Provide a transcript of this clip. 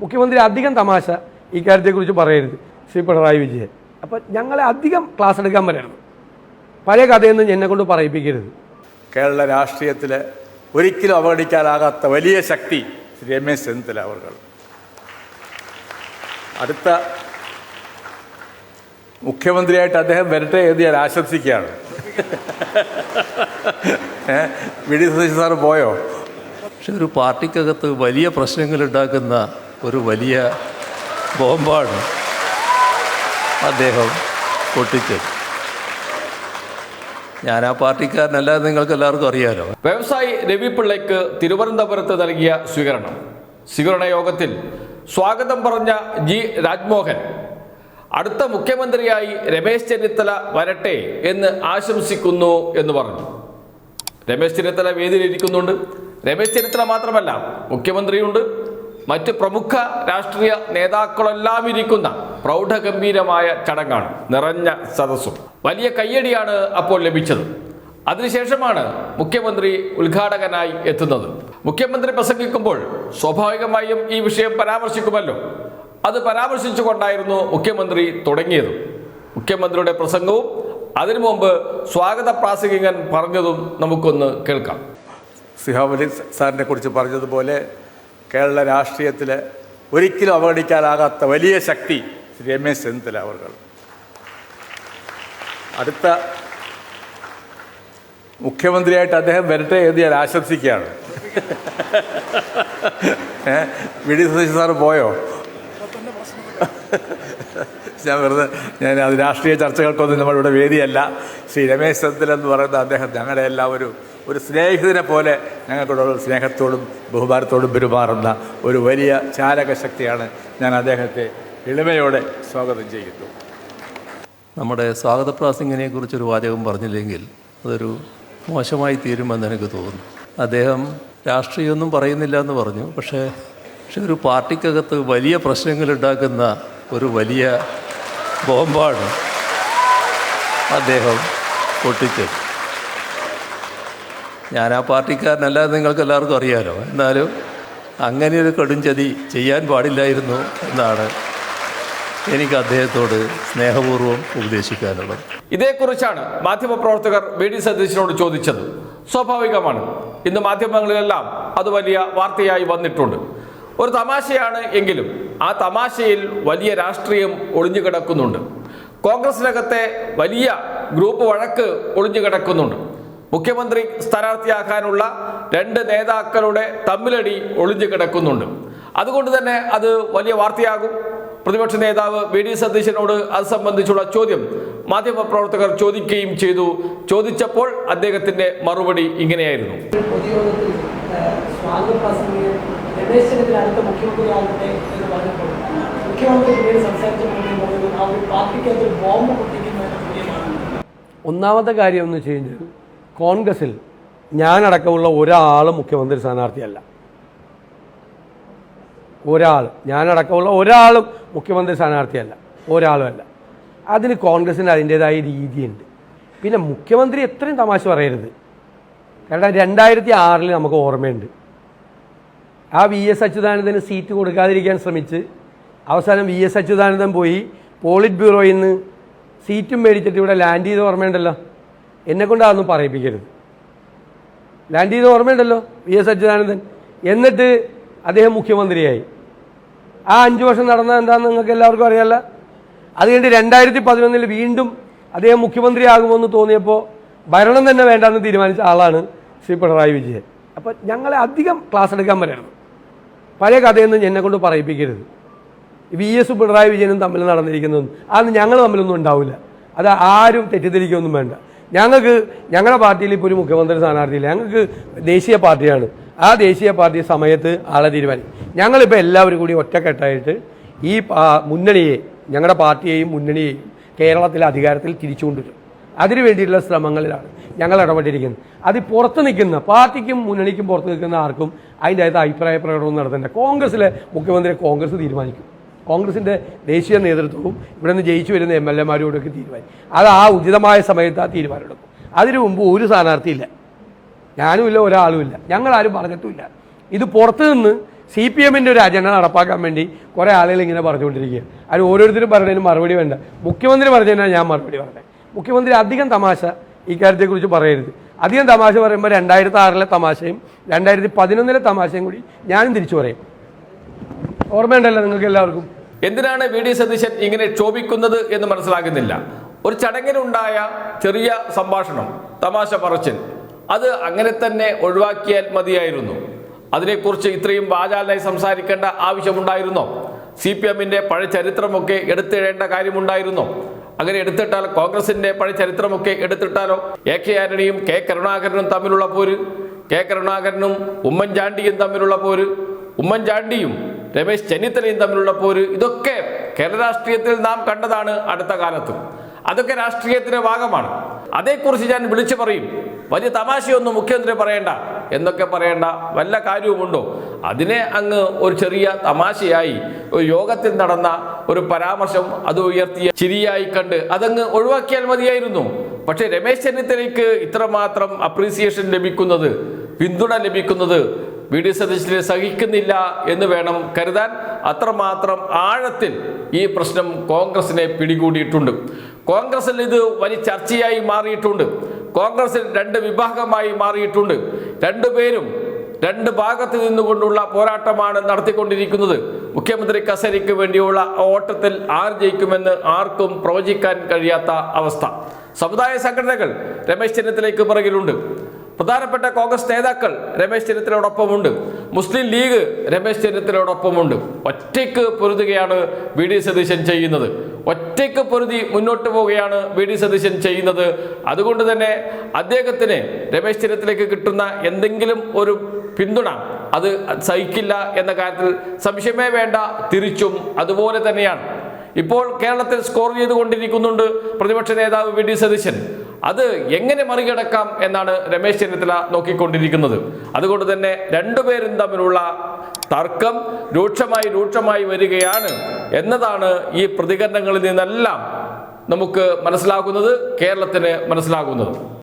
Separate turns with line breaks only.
മുഖ്യമന്ത്രി അധികം തമാശ ഈ കാര്യത്തെക്കുറിച്ച് പറയരുത്. ശ്രീ പിണറായി വിജയൻ. അപ്പം ഞങ്ങളെ അധികം ക്ലാസ് എടുക്കാൻ വരരുത്. പഴയ കഥയൊന്നും എന്നെ കൊണ്ട് പറയിപ്പിക്കരുത്.
കേരള രാഷ്ട്രീയത്തിൽ ഒരിക്കലും അവഗണിക്കാനാകാത്ത വലിയ ശക്തി ശ്രീ രമേശ് ചെന്നിത്തല അവർ അടുത്ത മുഖ്യമന്ത്രിയായിട്ട് അദ്ദേഹം വരട്ടെ എന്ന് ഞാൻ ആശംസിക്കുകയാണ്. വി ഡി സതീശൻ സാറ് പോയോ?
പക്ഷെ ഒരു പാർട്ടിക്കകത്ത് വലിയ പ്രശ്നങ്ങൾ ഉണ്ടാക്കുന്ന ഒരു വലിയ ബോംബാണ് അദ്ദേഹം പൊട്ടിച്ചത്. ഞാൻ ആ പാർട്ടിക്കാരനല്ല നിങ്ങൾക്ക് എല്ലാവർക്കും അറിയാലോ.
വ്യവസായി രവി പിള്ളയ്ക്ക് തിരുവനന്തപുരത്ത് നൽകിയ സ്വീകരണം. സ്വീകരണ യോഗത്തിൽ സ്വാഗതം പറഞ്ഞ ജി രാജ്മോഹൻ അടുത്ത മുഖ്യമന്ത്രിയായി രമേശ് ചെന്നിത്തല വരട്ടെ എന്ന് ആശംസിക്കുന്നു എന്ന് പറഞ്ഞു. രമേശ് ചെന്നിത്തല വേദിയിലിരിക്കുന്നുണ്ട് രമേശ് ചെന്നിത്തല മാത്രമല്ല മുഖ്യമന്ത്രിയുണ്ട്. മറ്റ് പ്രമുഖ രാഷ്ട്രീയ നേതാക്കളെല്ലാം ഇരിക്കുന്ന പ്രൗഢഗംഭീരമായ ചടങ്ങാണ് നിറഞ്ഞ സദസ്സും. വലിയ കയ്യടിയാണ് അപ്പോൾ ലഭിച്ചത്. അതിനുശേഷമാണ് മുഖ്യമന്ത്രി ഉദ്ഘാടകനായി എത്തുന്നത്. മുഖ്യമന്ത്രി പ്രസംഗിക്കുമ്പോൾ സ്വാഭാവികമായും ഈ വിഷയം പരാമർശിക്കുമല്ലോ. അത് പരാമർശിച്ചുകൊണ്ടായിരുന്നു മുഖ്യമന്ത്രി തുടങ്ങിയത്. മുഖ്യമന്ത്രിയുടെ പ്രസംഗവും അതിനു മുമ്പ് സ്വാഗത പ്രാസംഗികൻ പറഞ്ഞതും നമുക്കൊന്ന് കേൾക്കാം.
സിഹാബലി സാറിനെ കുറിച്ച് പറഞ്ഞതുപോലെ കേരള രാഷ്ട്രീയത്തിൽ ഒരിക്കലും അവഗണിക്കാനാകാത്ത വലിയ ശക്തി ശ്രീ രമേശ് ചെന്നിത്തല അവർ അടുത്ത മുഖ്യമന്ത്രിയായിട്ട് അദ്ദേഹം വരട്ടെ എന്ന് ഞാൻ ആശംസിക്കുകയാണ്. വി ഡി സതീശൻ സാറ് പോയോ? ഞാൻ വെറുതെ ഞാൻ അത് രാഷ്ട്രീയ ചർച്ചകൾക്കൊന്നും നമ്മളിവിടെ വേദിയല്ല. ശ്രീ രമേശ് ചെന്നിത്തല എന്ന് പറയുന്ന അദ്ദേഹം ഞങ്ങളുടെ എല്ലാം ഒരു ഒരു സ്നേഹിതനെ പോലെ ഞങ്ങൾക്കുള്ള സ്നേഹത്തോടും ബഹുമാനത്തോടും പെരുമാറുന്ന ഒരു വലിയ ചാലക ശക്തിയാണ് ഞാൻ അദ്ദേഹത്തെ എളിമയോടെ സ്വാഗതം ചെയ്യുന്നു.
നമ്മുടെ സ്വാഗത പ്രാസംഗിനെ കുറിച്ചൊരു വാചകം പറഞ്ഞില്ലെങ്കിൽ അതൊരു മോശമായി തീരുമെന്ന് എനിക്ക് തോന്നുന്നു. അദ്ദേഹം രാഷ്ട്രീയമൊന്നും പറയുന്നില്ല എന്ന് പറഞ്ഞു. പക്ഷേ പക്ഷെ ഒരു പാർട്ടിക്കകത്ത് വലിയ പ്രശ്നങ്ങൾ ഉണ്ടാക്കുന്ന ഒരു വലിയ ബോംബാണ് അദ്ദേഹം പൊട്ടിച്ചത്. ഞാൻ ആ പാർട്ടിക്കാരനല്ല നിങ്ങൾക്ക് എല്ലാവർക്കും അറിയാലോ. എന്നാലും അങ്ങനെ ഒരു കടുംചതി ചെയ്യാൻ പാടില്ലായിരുന്നു എന്നാണ് എനിക്ക് അദ്ദേഹത്തോട് സ്നേഹപൂർവം ഉപദേശിക്കാനുള്ളത്.
ഇതേക്കുറിച്ചാണ് മാധ്യമപ്രവർത്തകർ വി ഡി സതീശനോട് ചോദിച്ചത്. സ്വാഭാവികമാണ്. ഇന്ന് മാധ്യമങ്ങളിലെല്ലാം അത് വലിയ വാർത്തയായി വന്നിട്ടുണ്ട്. ഒരു തമാശയാണ് എങ്കിലും ആ തമാശയിൽ വലിയ രാഷ്ട്രീയം ഒളിഞ്ഞു കിടക്കുന്നുണ്ട്. കോൺഗ്രസിനകത്തെ വലിയ ഗ്രൂപ്പ് വഴക്ക് ഒളിഞ്ഞു കിടക്കുന്നുണ്ട്. മുഖ്യമന്ത്രി സ്ഥാനാർത്ഥിയാക്കാനുള്ള രണ്ട് നേതാക്കളുടെ തമ്മിലടി ഒളിഞ്ഞു കിടക്കുന്നുണ്ട്. അതുകൊണ്ട് തന്നെ അത് വലിയ വാർത്തയാകും. പ്രതിപക്ഷ നേതാവ് വി ഡി സതീശനോട് അത് സംബന്ധിച്ചുള്ള ചോദ്യം മാധ്യമപ്രവർത്തകർ ചോദിക്കുകയും ചെയ്തു. ചോദിച്ചപ്പോൾ അദ്ദേഹത്തിന്റെ മറുപടി ഇങ്ങനെയായിരുന്നു.
ഒന്നാമത്തെ കാര്യം എന്ന് വെച്ച് കഴിഞ്ഞാൽ കോൺഗ്രസിൽ ഞാനടക്കമുള്ള ഒരാൾ മുഖ്യമന്ത്രി സ്ഥാനാർത്ഥിയല്ല. ഒരാൾ ഞാനടക്കമുള്ള ഒരാളും മുഖ്യമന്ത്രി സ്ഥാനാർത്ഥിയല്ല. ഒരാളുമല്ല. അതിന് കോൺഗ്രസിന് അതിന്റേതായ രീതിയുണ്ട്. പിന്നെ മുഖ്യമന്ത്രി എത്രയും തമാശ പറയരുത്. കാരണം രണ്ടായിരത്തി ആറിൽ നമുക്ക് ഓർമ്മയുണ്ട്. ആ വി എസ് അച്യുതാനന്ദന് സീറ്റ് കൊടുക്കാതിരിക്കാൻ ശ്രമിച്ച് അവസാനം വി എസ് അച്യുതാനന്ദൻ പോയി പോളിറ്റ് ബ്യൂറോയിൽ നിന്ന് സീറ്റും മേടിച്ചിട്ട് ഇവിടെ ലാൻഡ് ചെയ്ത് ഓർമ്മയുണ്ടല്ലോ. എന്നെ കൊണ്ട് അതൊന്നും പറയിപ്പിക്കരുത്. ലാൻഡ് ചെയ്ത് ഓർമ്മയുണ്ടല്ലോ വി എസ് അച്യുതാനന്ദൻ. എന്നിട്ട് അദ്ദേഹം മുഖ്യമന്ത്രിയായി. ആ അഞ്ച് വർഷം നടന്ന എന്താണെന്ന് നിങ്ങൾക്ക് എല്ലാവർക്കും അറിയാമല്ല അത് കഴിഞ്ഞ് രണ്ടായിരത്തി പതിനൊന്നിൽ വീണ്ടും അദ്ദേഹം മുഖ്യമന്ത്രിയാകുമെന്ന് തോന്നിയപ്പോൾ ഭരണം തന്നെ വേണ്ടെന്ന് തീരുമാനിച്ച ആളാണ് ശ്രീ പിണറായി വിജയൻ. അപ്പോൾ ഞങ്ങളെ അധികം ക്ലാസ് എടുക്കാൻ വരരുത് പഴയ കഥയൊന്നും എന്നെ കൊണ്ട് പറയിപ്പിക്കരുത്. വി എസ് പിണറായി വിജയനും തമ്മിൽ നടന്നിരിക്കുന്നതൊന്നും അത് ഞങ്ങൾ തമ്മിലൊന്നും ഉണ്ടാവില്ല. അത് ആരും തെറ്റിദ്ധരിക്കുകയൊന്നും വേണ്ട. ഞങ്ങൾക്ക് ഞങ്ങളുടെ പാർട്ടിയിൽ ഇപ്പോൾ ഒരു മുഖ്യമന്ത്രി സ്ഥാനാർത്ഥിയില്ല. ഞങ്ങൾക്ക് ദേശീയ പാർട്ടിയാണ്. ആ ദേശീയ പാർട്ടി സമയത്ത് ആളെ തീരുമാനിക്കും ഞങ്ങളിപ്പോൾ എല്ലാവരും കൂടി ഒറ്റക്കെട്ടായിട്ട് ഈ മുന്നണിയെ ഞങ്ങളുടെ പാർട്ടിയെയും മുന്നണിയെയും കേരളത്തിലെ അധികാരത്തിൽ തിരിച്ചുകൊണ്ടുവരും. അതിനു വേണ്ടിയിട്ടുള്ള ശ്രമങ്ങളിലാണ് ഞങ്ങൾ ഇടപെട്ടിരിക്കുന്നത്. അത് പുറത്ത് നിൽക്കുന്ന പാർട്ടിക്കും മുന്നണിക്കും പുറത്ത് നിൽക്കുന്ന ആർക്കും അതിന്റെ അകത്ത് അഭിപ്രായ പ്രകടനം നടത്തേണ്ട കോൺഗ്രസിലെ മുഖ്യമന്ത്രി കോൺഗ്രസ് തീരുമാനിക്കും. കോൺഗ്രസിന്റെ ദേശീയ നേതൃത്വവും ഇവിടെ നിന്ന് ജയിച്ചു വരുന്ന എം എൽ എമാരോടൊക്കെ തീരുമാനിക്കും അത് ആ ഉചിതമായ സമയത്ത് ആ തീരുമാനമെടുക്കും. അതിനു മുമ്പ് ഒരു സ്ഥാനാർത്ഥിയില്ല. ഞാനുമില്ല ഒരാളുമില്ല. ഞങ്ങളാരും പറഞ്ഞിട്ടുമില്ല. ഇത് പുറത്തു നിന്ന് സി പി എമ്മിന്റെ ഒരു അജണ്ട നടപ്പാക്കാൻ വേണ്ടി കുറേ ആളുകൾ ഇങ്ങനെ പറഞ്ഞുകൊണ്ടിരിക്കുക അത് ഓരോരുത്തരും പറഞ്ഞതിന് മറുപടി വേണ്ട. മുഖ്യമന്ത്രി പറഞ്ഞതിനാണ് ഞാൻ മറുപടി പറഞ്ഞത്. മുഖ്യമന്ത്രി അധികം തമാശ ഇക്കാര്യത്തെക്കുറിച്ച് കാര്യത്തെക്കുറിച്ച് പറയരുത്. അധികം തമാശ പറയുമ്പോൾ രണ്ടായിരത്തി ആറിലെ തമാശയും രണ്ടായിരത്തി പതിനൊന്നിലെ തമാശയും കൂടി ഞാനും തിരിച്ചു പറയും. ഓർമ്മയുണ്ടല്ലോ നിങ്ങൾക്ക് എല്ലാവർക്കും.
എന്തിനാണ് വി ഡി സതീശൻ ഇങ്ങനെ ക്ഷോഭിക്കുന്നത് എന്ന് മനസ്സിലാകുന്നില്ല. ഒരു ചടങ്ങിനുണ്ടായ ചെറിയ സംഭാഷണം തമാശ പറച്ചിൽ അത് അങ്ങനെ തന്നെ ഒഴിവാക്കിയാൽ മതിയായിരുന്നു. അതിനെക്കുറിച്ച് ഇത്രയും വാചാലായി സംസാരിക്കേണ്ട ആവശ്യമുണ്ടായിരുന്നോ? സി പി എമ്മിന്റെ പഴയ ചരിത്രമൊക്കെ എടുത്തിടേണ്ട കാര്യമുണ്ടായിരുന്നോ? അങ്ങനെ എടുത്തിട്ടാൽ കോൺഗ്രസിന്റെ പഴയ ചരിത്രമൊക്കെ എടുത്തിട്ടാലോ? എ കെ ആന്റണിയും കെ കരുണാകരനും തമ്മിലുള്ള പോര് കെ കരുണാകരനും ഉമ്മൻചാണ്ടിയും തമ്മിലുള്ള പോര് ഉമ്മൻചാണ്ടിയും രമേശ് ചെന്നിത്തലയും തമ്മിലുള്ള പോര് ഇതൊക്കെ കേരള രാഷ്ട്രീയത്തിൽ നാം കണ്ടതാണ് അടുത്ത കാലത്ത്. അതൊക്കെ രാഷ്ട്രീയത്തിന്റെ ഭാഗമാണ്. അതേക്കുറിച്ച് ഞാൻ വിളിച്ചു പറയും. വലിയ തമാശയൊന്നും മുഖ്യമന്ത്രി പറയേണ്ട എന്നൊക്കെ പറയേണ്ട വല്ല കാര്യവുമുണ്ടോ? അതിനെ അങ്ങ് ഒരു ചെറിയ തമാശയായി ഒരു യോഗത്തിൽ നടന്ന ഒരു പരാമർശം അത് ഉയർത്തിയ ചിരിയായി കണ്ട് അതങ്ങ് ഒഴിവാക്കിയാൽ മതിയായിരുന്നു. പക്ഷേ രമേശ് ചെന്നിത്തലയ്ക്ക് ഇത്രമാത്രം അപ്രീസിയേഷൻ ലഭിക്കുന്നത് പിന്തുണ ലഭിക്കുന്നത് വി ഡി സതീശനെ സഹിക്കുന്നില്ല എന്ന് വേണം കരുതാൻ. അത്രമാത്രം ആഴത്തിൽ ഈ പ്രശ്നം കോൺഗ്രസിനെ പിടികൂടിയിട്ടുണ്ട്. കോൺഗ്രസിൽ ഇത് വലിയ ചർച്ചയായി മാറിയിട്ടുണ്ട്. കോൺഗ്രസിൽ രണ്ട് വിഭാഗമായി മാറിയിട്ടുണ്ട്. രണ്ടുപേരും രണ്ട് ഭാഗത്ത് നിന്നുകൊണ്ടുള്ള പോരാട്ടമാണ് നടത്തിക്കൊണ്ടിരിക്കുന്നത്. മുഖ്യമന്ത്രി കസേരയ്ക്ക് വേണ്ടിയുള്ള ഓട്ടത്തിൽ ആർ ജയിക്കുമെന്ന് ആർക്കും പ്രവചിക്കാൻ കഴിയാത്ത അവസ്ഥ. സമുദായ സംഘടനകൾ രമേശ് ചെന്നിത്തലയ്ക്ക് പിറകിലുണ്ട്. പ്രധാനപ്പെട്ട കോൺഗ്രസ് നേതാക്കൾ രമേശ് ചെന്നിത്തലയോടൊപ്പമുണ്ട്. മുസ്ലിം ലീഗ് രമേശ് ചെന്നിത്തലയോടൊപ്പമുണ്ട്. ഒറ്റയ്ക്ക് പൊരുതുകയാണ് വി ഡി സതീശൻ ചെയ്യുന്നത്. ഒറ്റയ്ക്ക് പൊരുതി മുന്നോട്ട് പോവുകയാണ് വി ഡി സതീശൻ ചെയ്യുന്നത്. അതുകൊണ്ട് തന്നെ അദ്ദേഹത്തിന് രമേശ് ചെന്നിത്തലയ്ക്ക് കിട്ടുന്ന എന്തെങ്കിലും ഒരു പിന്തുണ അത് സഹിക്കില്ല എന്ന കാര്യത്തിൽ സംശയമേ വേണ്ട തിരിച്ചും അതുപോലെ തന്നെയാണ്. ഇപ്പോൾ കേരളത്തിൽ സ്കോർ ചെയ്തുകൊണ്ടിരിക്കുന്നുണ്ട് പ്രതിപക്ഷ നേതാവ് വി ഡി സതീശൻ. അത് എങ്ങനെ മറികടക്കാം എന്നാണ് രമേശ് ചെന്നിത്തല നോക്കിക്കൊണ്ടിരിക്കുന്നത്. അതുകൊണ്ട് തന്നെ രണ്ടുപേരും തമ്മിലുള്ള തർക്കം രൂക്ഷമായി രൂക്ഷമായി വരികയാണ് എന്നതാണ് ഈ പ്രതികരണങ്ങളിൽ നിന്നെല്ലാം നമുക്ക് മനസ്സിലാകുന്നത് കേരളത്തിന് മനസ്സിലാകുന്നത്.